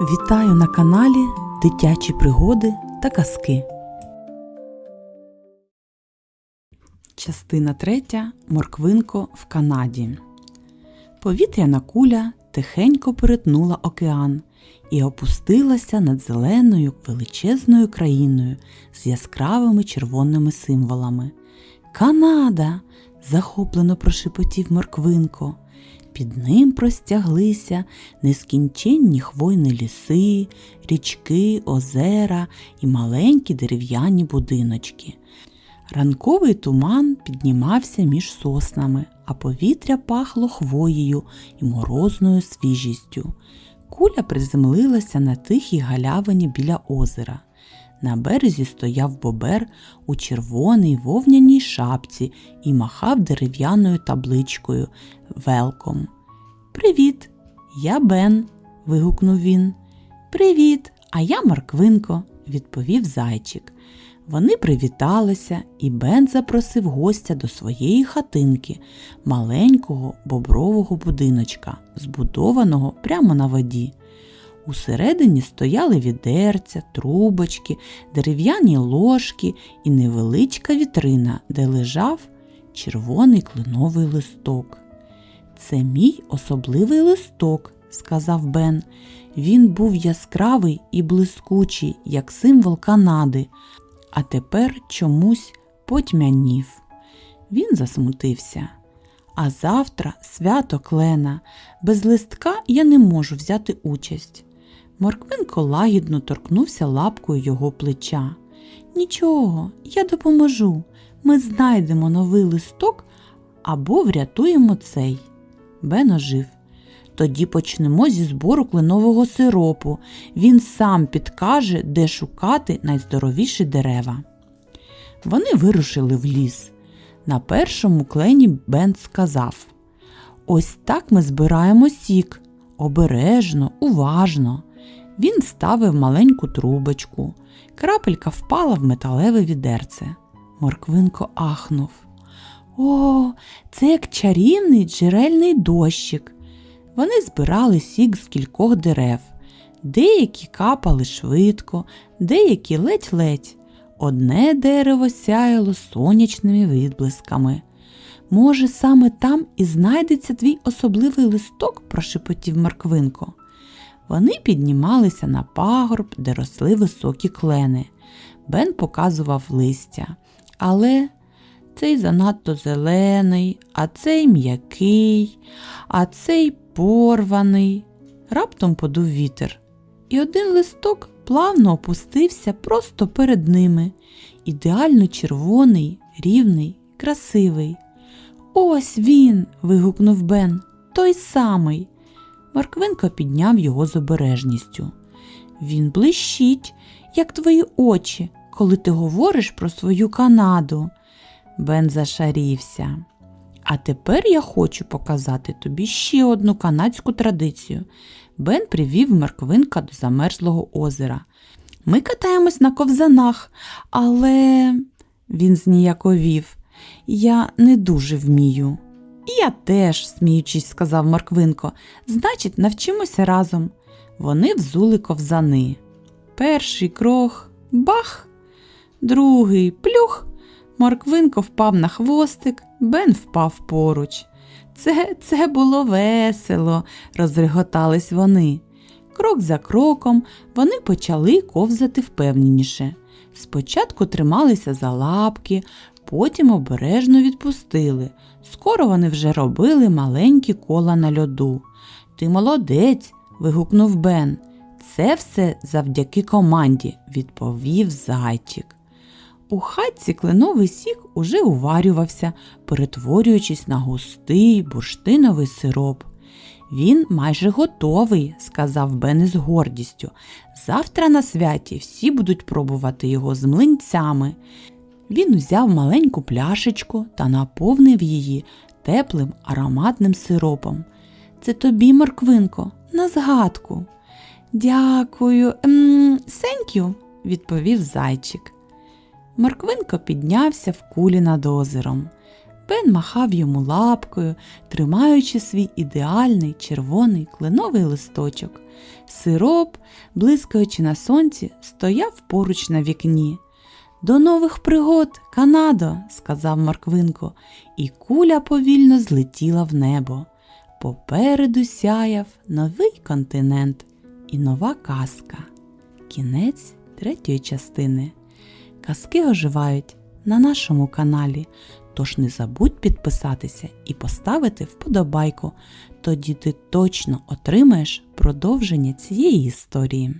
Вітаю на каналі Дитячі пригоди та казки. Частина третя. Морквинко в Канаді. Повітряна куля тихенько перетнула океан і опустилася над зеленою величезною країною з яскравими червоними символами. Канада. захоплено прошепотів Морквинко. Під ним простяглися нескінченні хвойні ліси, річки, озера і маленькі дерев'яні будиночки. Ранковий туман піднімався між соснами, а повітря пахло хвоєю і морозною свіжістю. Куля приземлилася на тихій галявині біля озера. На березі стояв бобер у червоній вовняній шапці і махав дерев'яною табличкою Велком. Привіт, я Бен. вигукнув він. Привіт, а я Марквинко, відповів зайчик. Вони привіталися, і Бен запросив гостя до своєї хатинки, маленького бобрового будиночка, збудованого прямо на воді. Усередині стояли відерця, трубочки, дерев'яні ложки і невеличка вітрина, де лежав червоний кленовий листок. Це мій особливий листок, сказав Бен. Він був яскравий і блискучий, як символ Канади, а тепер чомусь потьмянів. Він засмутився. А завтра свято клена. Без листка я не можу взяти участь. Морквинко лагідно торкнувся лапкою його плеча. Нічого, я допоможу. Ми знайдемо новий листок або врятуємо цей. Бен ожив. Тоді почнемо зі збору кленового сиропу. Він сам підкаже, де шукати найздоровіші дерева. Вони вирушили в ліс. На першому клені Бен сказав Ось так ми збираємо сік. Обережно, уважно. Він ставив маленьку трубочку. Крапелька впала в металеве відерце. Морквинко ахнув. О, це як чарівний джерельний дощик. Вони збирали сік з кількох дерев. Деякі капали швидко, деякі ледь-ледь. Одне дерево сяяло сонячними відблисками. Може, саме там і знайдеться твій особливий листок, прошепотів Марквинко. Вони піднімалися на пагорб, де росли високі клени. Бен показував листя. Але цей занадто зелений, а цей м'який, а цей порваний. Раптом подув вітер, і один листок плавно опустився просто перед ними, ідеально червоний, рівний, красивий. Ось він. вигукнув Бен, той самий. Марквинко підняв його з обережністю. Він блищить, як твої очі, коли ти говориш про свою Канаду. Бен зашарівся. А тепер я хочу показати тобі ще одну канадську традицію. Бен привів Марквинка до замерзлого озера. Ми катаємось на ковзанах, але він зніяковів. Я не дуже вмію. І я теж, сміючись, сказав Марквинко. Значить, навчимося разом. Вони взули ковзани. Перший крок бах, другий плюх. Морквинко впав на хвостик, Бен впав поруч. Це це було весело, розреготались вони. Крок за кроком вони почали ковзати впевненіше. Спочатку трималися за лапки, потім обережно відпустили. Скоро вони вже робили маленькі кола на льоду. Ти молодець. вигукнув Бен. Це все завдяки команді, відповів зайчик. У хатці кленовий сік уже уварювався, перетворюючись на густий бурштиновий сироп. Він майже готовий, сказав Бен із гордістю. Завтра на святі всі будуть пробувати його з млинцями. Він узяв маленьку пляшечку та наповнив її теплим ароматним сиропом. Це тобі, морквинко, на згадку. Дякую, ем, сенькю, відповів зайчик. Морквинко піднявся в кулі над озером. Пен махав йому лапкою, тримаючи свій ідеальний червоний кленовий листочок. Сироп, блискаючи на сонці, стояв поруч на вікні. До нових пригод, Канадо, сказав Марквинко, і куля повільно злетіла в небо. Попереду сяяв новий континент і нова казка. Кінець третьої частини. Казки оживають на нашому каналі. Тож не забудь підписатися і поставити вподобайку. Тоді ти точно отримаєш продовження цієї історії.